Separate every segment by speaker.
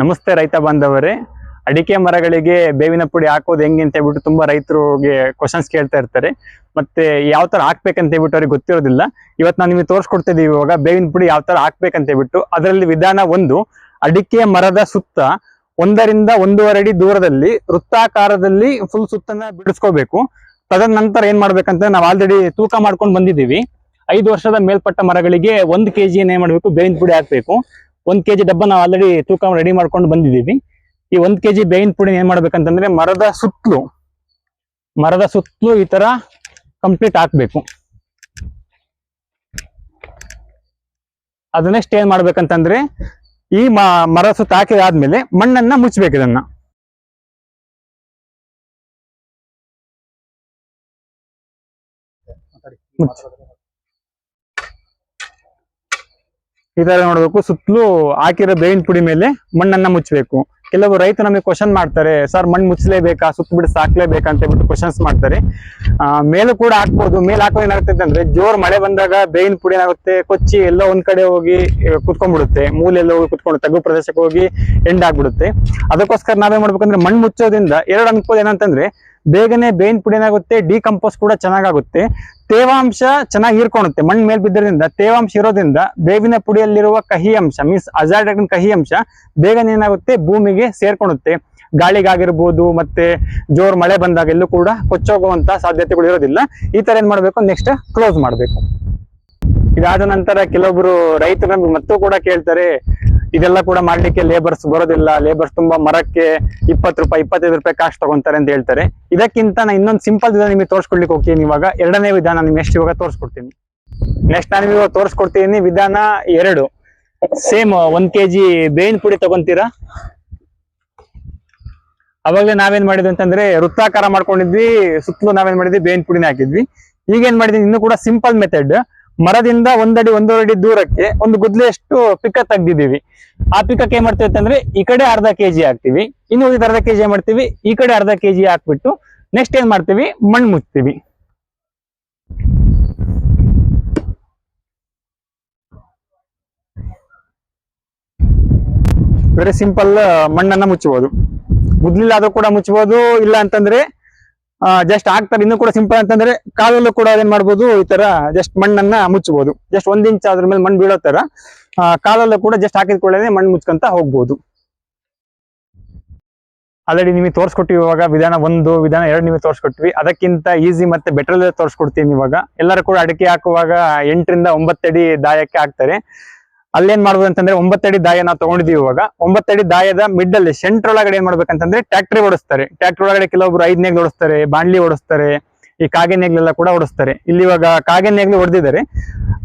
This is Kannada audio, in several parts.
Speaker 1: ನಮಸ್ತೆ ರೈತ ಬಾಂಧವರೇ. ಅಡಿಕೆ ಮರಗಳಿಗೆ ಬೇವಿನ ಪುಡಿ ಹಾಕೋದು ಹೆಂಗೆ ಅಂತ ಹೇಳ್ಬಿಟ್ಟು ತುಂಬಾ ರೈತರಿಗೆ ಕ್ವಶನ್ಸ್ ಕೇಳ್ತಾ ಇರ್ತಾರೆ. ಮತ್ತೆ ಯಾವ ತರ ಹಾಕ್ಬೇಕಂತ ಹೇಳ್ಬಿಟ್ಟು ಅವ್ರಿಗೆ ಗೊತ್ತಿರೋದಿಲ್ಲ. ಇವತ್ತು ನಾನು ನಿಮಗೆ ತೋರಿಸ್ಕೊಡ್ತಿದ್ದೀವಿ ಇವಾಗ ಬೇವಿನ ಪುಡಿ ಯಾವ ತರ ಹಾಕ್ಬೇಕಂತ ಹೇಳ್ಬಿಟ್ಟು. ಅದರಲ್ಲಿ ವಿಧಾನ ಒಂದು, ಅಡಿಕೆ ಮರದ ಸುತ್ತ ಒಂದರಿಂದ ಒಂದೂವರೆ ಅಡಿ ದೂರದಲ್ಲಿ ವೃತ್ತಾಕಾರದಲ್ಲಿ ಫುಲ್ ಸುತ್ತನ್ನ ಬಿಡಿಸ್ಕೋಬೇಕು. ತದನಂತರ ಏನ್ ಮಾಡ್ಬೇಕಂತ ನಾವು ಆಲ್ರೆಡಿ ತೂಕ ಮಾಡ್ಕೊಂಡು ಬಂದಿದ್ದೀವಿ. ಐದು ವರ್ಷದ ಮೇಲ್ಪಟ್ಟ ಮರಗಳಿಗೆ ಒಂದು ಕೆಜಿ ಏನ್ ಮಾಡ್ಬೇಕು, ಬೇವಿನ ಪುಡಿ ಹಾಕ್ಬೇಕು. ಒಂದ್ ಕೆಜಿ ಡಬ್ಬ ನಾವು ಆಲ್ರೆಡಿ ತೂಕ ರೆಡಿ ಮಾಡ್ಕೊಂಡು ಬಂದಿದ್ದೀವಿ. ಈ ಒಂದ್ ಕೆಜಿ ಬೇವಿನ ಪುಡಿ ಏನ್ ಮಾಡ್ಬೇಕಂತಂದ್ರೆ ಮರದ ಸುತ್ತಲೂ ಮರದ ಸುತ್ತಲೂ ಈ ತರ ಕಂಪ್ಲೀಟ್ ಹಾಕ್ಬೇಕು. ಅದು ನೆಕ್ಸ್ಟ್ ಏನ್ ಮಾಡ್ಬೇಕಂತಂದ್ರೆ ಈ ಮರ ಸುತ್ತ ಹಾಕಿದಾದ್ಮೇಲೆ ಮಣ್ಣನ್ನ ಮುಚ್ಚಬೇಕು ಇದನ್ನ. ಮುಚ್ಚು. ಈ ತರ ನೋಡ್ಬೇಕು. ಸುತ್ತಲೂ ಹಾಕಿರೋ ಬೇವಿನ ಪುಡಿ ಮೇಲೆ ಮಣ್ಣನ್ನ ಮುಚ್ಚಬೇಕು ಕೆಲವು ರೈತರು ನಮಗೆ ಕ್ವಶನ್ ಮಾಡ್ತಾರೆ ಸರ್ ಮಣ್ಣು ಮುಚ್ಚಲೇಬೇಕಾ ಸುತ್ತ ಬಿಡಿಸ್ ಹಾಕ್ಲೇಬೇಕಾ ಅಂತ ಹೇಳ್ಬಿಟ್ಟು ಕ್ವಶನ್ಸ್ ಮಾಡ್ತಾರೆ. ಆ, ಮೇಲೂ ಕೂಡ ಹಾಕ್ಬೋದು. ಮೇಲೆ ಹಾಕೋ ಏನಾಗುತ್ತೆ ಅಂದ್ರೆ ಜೋರ್ ಮಳೆ ಬಂದಾಗ ಬೇವಿನ ಪುಡಿ ಏನಾಗುತ್ತೆ? ಕೊಚ್ಚಿ ಎಲ್ಲ ಒಂದ್ ಕಡೆ ಹೋಗಿ ಕುತ್ಕೊಂಡ್ಬಿಡುತ್ತೆ. ಮೂಲೆ ಎಲ್ಲ ಹೋಗಿ ಕುತ್ಕೊಂಡು ತಗ್ಗು ಪ್ರದೇಶಕ್ಕೆ ಹೋಗಿ ಎಂಡ್ ಆಗ್ಬಿಡುತ್ತೆ. ಅದಕ್ಕೋಸ್ಕರ ನಾವೇನ್ ಮಾಡ್ಬೇಕಂದ್ರೆ ಮಣ್ಣು ಮುಚ್ಚೋದ್ರಿಂದ ಎರಡು ಅನುಕೂಲ ಏನಂತಂದ್ರೆ ಬೇಗನೆ ಬೇವಿನ ಪುಡಿ ಏನಾಗುತ್ತೆ ಡಿಕಂಪೋಸ್ ಕೂಡ ಚೆನ್ನಾಗುತ್ತೆ ತೇವಾಂಶ ಚೆನ್ನಾಗಿ ಹೀರ್ಕೊಳುತ್ತೆ ಮಣ್ಣು ಮೇಲ್ ಬಿದ್ದರಿಂದ ತೇವಾಂಶ ಇರೋದ್ರಿಂದ ಬೇವಿನ ಪುಡಿಯಲ್ಲಿರುವ ಕಹಿ ಅಂಶ ಮೀನ್ಸ್ ಅಜಾರ್ಡ್ ಕಹಿ ಅಂಶ ಬೇಗನೆ ಏನಾಗುತ್ತೆ, ಭೂಮಿಗೆ ಸೇರ್ಕೊಳುತ್ತೆ ಗಾಳಿಗಾಗಿರ್ಬೋದು ಮತ್ತೆ ಜೋರ್ ಮಳೆ ಬಂದಾಗ ಎಲ್ಲೂ ಕೂಡ ಕೊಚ್ಚೋಗುವಂತ ಸಾಧ್ಯತೆಗಳು ಇರೋದಿಲ್ಲ. ಈ ತರ ಏನ್ ಮಾಡ್ಬೇಕು ನೆಕ್ಸ್ಟ್ ಕ್ಲೋಸ್ ಮಾಡ್ಬೇಕು. ಇದಾದ ನಂತರ ಕೆಲವೊಬ್ರು ರೈತರು ನಮ್ಗೆ ಮತ್ತೂ ಕೂಡ ಕೇಳ್ತಾರೆ ಇದೆಲ್ಲ ಕೂಡ ಮಾಡ್ಲಿಕ್ಕೆ ಲೇಬರ್ಸ್ ಬರೋದಿಲ್ಲ ಲೇಬರ್ಸ್ ತುಂಬಾ ಮರಕ್ಕೆ ಇಪ್ಪತ್ತು ರೂಪಾಯಿ, ಇಪ್ಪತ್ತೈದು ರೂಪಾಯಿ ಕಾಸ್ಟ್ ತಗೊಂತಾರೆ ಅಂತ ಹೇಳ್ತಾರೆ. ಇದಕ್ಕಿಂತ ನಾನು ಇನ್ನೊಂದು ಸಿಂಪಲ್ ವಿಧಾನ ನಿಮಗೆ ತೋರಿಸ್ಕೊಡ್ಲಿಕ್ಕೆ ಹೋಗ್ತೀನಿ ಇವಾಗ. ಎರಡನೇ ವಿಧಾನ ನಿಮ್ಗೆ ನೆಕ್ಸ್ಟ್ ಇವಾಗ ತೋರಿಸ್ಕೊಡ್ತೀನಿ. ನೆಕ್ಸ್ಟ್ ನಾನು ಇವಾಗ ತೋರಿಸ್ಕೊಡ್ತೀನಿ ವಿಧಾನ ಎರಡು. ಸೇಮ್ ಒಂದ್ ಕೆಜಿ ಬೇವಿನ ಪುಡಿ ತಗೊಂತೀರಾ? ಅವಾಗಲೇ ನಾವೇನ್ ಮಾಡಿದ್ವಿ ಅಂತಂದ್ರೆ ವೃತ್ತಾಕಾರ ಮಾಡ್ಕೊಂಡಿದ್ವಿ, ಸುತ್ತಲೂ ನಾವೇನ್ ಮಾಡಿದ್ವಿ, ಬೇವಿನ ಪುಡಿನ ಹಾಕಿದ್ವಿ. ಈಗ ಏನ್ ಮಾಡಿದ್ವಿ ಇನ್ನು ಕೂಡ ಸಿಂಪಲ್ ಮೆಥಡ್ ಮರದಿಂದ ಒಂದಡಿ ಒಂದೂವರೆ ಅಡಿ ದೂರಕ್ಕೆ ಒಂದು ಗುದ್ಲೆಯಷ್ಟು ಪಿಕ್ಕ ತೆಗ್ದಿದೀವಿ ಆ ಪಿಕ್ಕಕ್ಕೆ ಏನ್ ಮಾಡ್ತೀವಿ ಅಂತಂದ್ರೆ ಈ ಕಡೆ ಅರ್ಧ ಕೆಜಿ ಹಾಕ್ತಿವಿ. ಇನ್ನು ಉಳಿದ ಅರ್ಧ ಕೆಜಿ ಏನ್ ಮಾಡ್ತೀವಿ? ಈ ಕಡೆ ಅರ್ಧ ಕೆಜಿ ಹಾಕ್ಬಿಟ್ಟು ನೆಕ್ಸ್ಟ್ ಏನ್ ಮಾಡ್ತೀವಿ? ಮಣ್ಣು ಮುಚ್ತೀವಿ ವೆರಿ ಸಿಂಪಲ್ ಮಣ್ಣನ್ನ ಮುಚ್ಚಬಹುದು. ಗುದ್ಲಿಲ್ಲ ಆದ್ರೂ ಕೂಡ ಮುಚ್ಚಬಹುದು ಇಲ್ಲ ಅಂತಂದ್ರೆ ಜಸ್ಟ್ ಹಾಕ್ತಾರೆ ಇನ್ನು ಕೂಡ ಸಿಂಪಲ್ ಅಂತಂದ್ರೆ ಕಾಲಲ್ಲೂ ಕೂಡ ಏನ್ ಮಾಡ್ಬೋದು, ಈ ತರ ಜಸ್ಟ್ ಮಣ್ಣನ್ನ ಮುಚ್ಚಬಹುದು ಜಸ್ಟ್ ಒಂದ್ ಇಂಚ್ ಅದ್ರ ಮೇಲೆ ಮಣ್ಣು ಬೀಳೋ ತರ ಕಾಲಲ್ಲೂ ಕೂಡ ಜಸ್ಟ್ ಹಾಕಿದ ಕೂಡಲೇ ಮಣ್ಣು ಮುಚ್ಕೊಂತ ಹೋಗ್ಬೋದು. ಆಲ್ರೆಡಿ ನಿಮಗೆ ತೋರಿಸ್ಕೊಟ್ಟಿವಿ ಇವಾಗ, ವಿಧಾನ ಒಂದು, ವಿಧಾನ ಎರಡು ನಿಮಗೆ ತೋರಿಸ್ಕೊಟ್ವಿ. ಅದಕ್ಕಿಂತ ಈಸಿ ಮತ್ತೆ ಬೆಟರ್ ತೋರಿಸ್ಕೊಡ್ತೀನಿ ಇವಾಗ. ಎಲ್ಲರೂ ಕೂಡ ಅಡಿಕೆ ಹಾಕುವಾಗ ಎಂಟರಿಂದ ಒಂಬತ್ತಡಿ ದಾಯಕ್ಕೆ ಹಾಕ್ತಾರೆ ಅಲ್ಲೇನ್ ಮಾಡ್ಬೋದು ಅಂತಂದ್ರೆ ಒಂಬತ್ತಡಿ ದಾಯ ನಾವು ತಗೊಂಡಿದೀವಿ ಇವಾಗ. ಒಂಬತ್ತಡಿ ದಾಯದ ಮಿಡ್ ಅಲ್ಲಿ ಸೆಂಟರ್ ಒಳಗಡೆ ಏನ್ ಮಾಡ್ಬೇಕಂತಂದ್ರೆ ಟ್ರ್ಯಾಕ್ಟರ್ ಓಡಿಸ್ತಾರೆ. ಟ್ಯಾಕ್ಟ್ರಿ ಒಳಗಡೆ ಕೆಲವೊಬ್ರು ಐದ್ ನೇಗ್ಲು ಓಡಿಸ್ತಾರೆ ಬಾಂಡ್ಲಿ ಓಡಿಸ್ತಾರೆ, ಈ ಕಾಗೆ ನೇಗ್ಲೆಲ್ಲ ಕೂಡ ಓಡಿಸ್ತಾರೆ. ಇಲ್ಲಿ ಇವಾಗ ಕಾಗೆ ನೇಗ್ಲು ಹೊಡೆದಿದ್ದಾರೆ.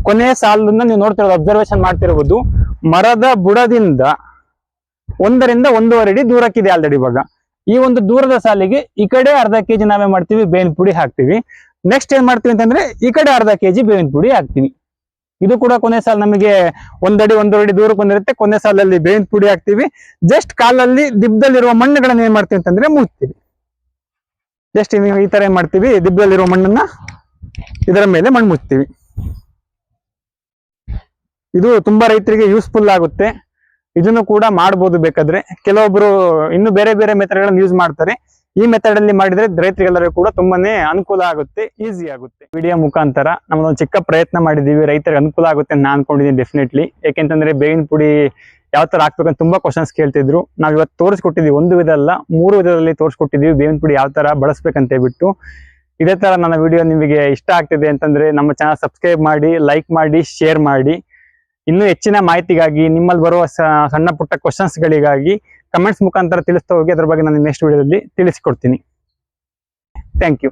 Speaker 1: ಕೊನೆಯ ಸಾಲನ್ನ ನೀವು ನೋಡ್ತಿರೋದು ಅಬ್ಸರ್ವೇಷನ್ ಮಾಡ್ತಿರ್ಬೋದು ಮರದ ಬುಡದಿಂದ ಒಂದರಿಂದ ಒಂದೂವರೆ ಅಡಿ ದೂರಕ್ಕಿದೆ ಆಲ್ರೆಡಿ ಇವಾಗ. ಈ ಒಂದು ದೂರದ ಸಾಲಿಗೆ ಈ ಕಡೆ ಅರ್ಧ ಕೆಜಿ ನಾವೇ ಮಾಡ್ತೀವಿ, ಬೇವಿನ ಪುಡಿ ಹಾಕ್ತಿವಿ. ನೆಕ್ಸ್ಟ್ ಏನ್ ಮಾಡ್ತೀವಿ ಅಂತಂದ್ರೆ ಈ ಕಡೆ ಅರ್ಧ ಕೆಜಿ ಬೇವಿನ ಪುಡಿ ಹಾಕ್ತಿವಿ. ಇದು ಕೂಡ ಕೊನೆ ಸಾಲ ನಮಗೆ ಒಂದಡಿ ಒಂದರಡಿ ದೂರಕ್ಕೆ ಬಂದಿರುತ್ತೆ. ಕೊನೆ ಸಾಲಲ್ಲಿ ಬೇವಿನ ಪುಡಿ ಹಾಕ್ತಿವಿ. ಜಸ್ಟ್ ಕಾಲಲ್ಲಿ ದಿಬ್ಬದಲ್ಲಿರುವ ಮಣ್ಣುಗಳನ್ನ ಏನ್ ಮಾಡ್ತೀವಿ ಅಂತಂದ್ರೆ ಮುಚ್ತೀವಿ ಜಸ್ಟ್ ಈ ತರ ಏನ್ ಮಾಡ್ತೀವಿ? ದಿಬ್ಬದಲ್ಲಿರುವ ಮಣ್ಣನ್ನ ಇದರ ಮೇಲೆ ಮಣ್ಣು ಮುಚ್ತೀವಿ ಇದು ತುಂಬಾ ರೈತರಿಗೆ ಯೂಸ್ಫುಲ್ ಆಗುತ್ತೆ. ಇದನ್ನು ಕೂಡ ಮಾಡ್ಬೋದು ಬೇಕಾದ್ರೆ. ಕೆಲವೊಬ್ರು ಇನ್ನು ಬೇರೆ ಬೇರೆ ಮೆಥಡ್ಗಳನ್ನು ಯೂಸ್ ಮಾಡ್ತಾರೆ. ಈ ಮೆಥಡ್ ಅಲ್ಲಿ ಮಾಡಿದ್ರೆ ರೈತರಿಗೆಲ್ಲರೂ ಕೂಡ ತುಂಬಾನೇ ಅನುಕೂಲ ಆಗುತ್ತೆ ಈಸಿ ಆಗುತ್ತೆ. ವಿಡಿಯೋ ಮುಖಾಂತರ ನಮ್ದೊಂದು ಚಿಕ್ಕ ಪ್ರಯತ್ನ ಮಾಡಿದೀವಿ ರೈತರಿಗೆ ಅನುಕೂಲ ಆಗುತ್ತೆ ಅಂತ ಅನ್ಕೊಂಡಿದ್ದೀನಿ ಡೆಫಿನೆಟ್ಲಿ ಯಾಕೆಂತಂದ್ರೆ ಬೇವಿನ ಪುಡಿ ಯಾವ ತರ ಹಾಕ್ಬೇಕಂತ ತುಂಬಾ ಕ್ವಶನ್ಸ್ ಕೇಳ್ತಿದ್ರು. ನಾವ್ ಇವತ್ತು ತೋರಿಸ್ಕೊಟ್ಟಿದ್ವಿ ಒಂದು ವಿಧ ಅಲ್ಲ ಮೂರು ವಿಧದಲ್ಲಿ ತೋರಿಸ್ಕೊಟ್ಟಿದ್ವಿ ಬೇವಿನ ಪುಡಿ ಯಾವ ತರ ಬಳಸ್ಬೇಕಂತ ಹೇಳ್ಬಿಟ್ಟು. ಇದೇ ತರ ನನ್ನ ವಿಡಿಯೋ ನಿಮಗೆ ಇಷ್ಟ ಆಗ್ತಿದೆ ಅಂತಂದ್ರೆ ನಮ್ಮ ಚಾನಲ್ ಸಬ್ಸ್ಕ್ರೈಬ್ ಮಾಡಿ ಲೈಕ್ ಮಾಡಿ ಶೇರ್ ಮಾಡಿ. ಇನ್ನೂ ಹೆಚ್ಚಿನ ಮಾಹಿತಿಗಾಗಿ ನಿಮ್ಮಲ್ಲಿ ಬರುವ ಸಣ್ಣ ಪುಟ್ಟ ಕ್ವಶನ್ಸ್ಗಳಿಗಾಗಿ ಕಮೆಂಟ್ಸ್ ಮುಖಾಂತರ ತಿಳಿಸ್ತಾ ಹೋಗಿ ಅದ್ರ ಬಗ್ಗೆ ನಾನು ನೆಕ್ಸ್ಟ್ ವಿಡಿಯೋದಲ್ಲಿ ತಿಳಿಸಿಕೊಡ್ತೀನಿ. Thank you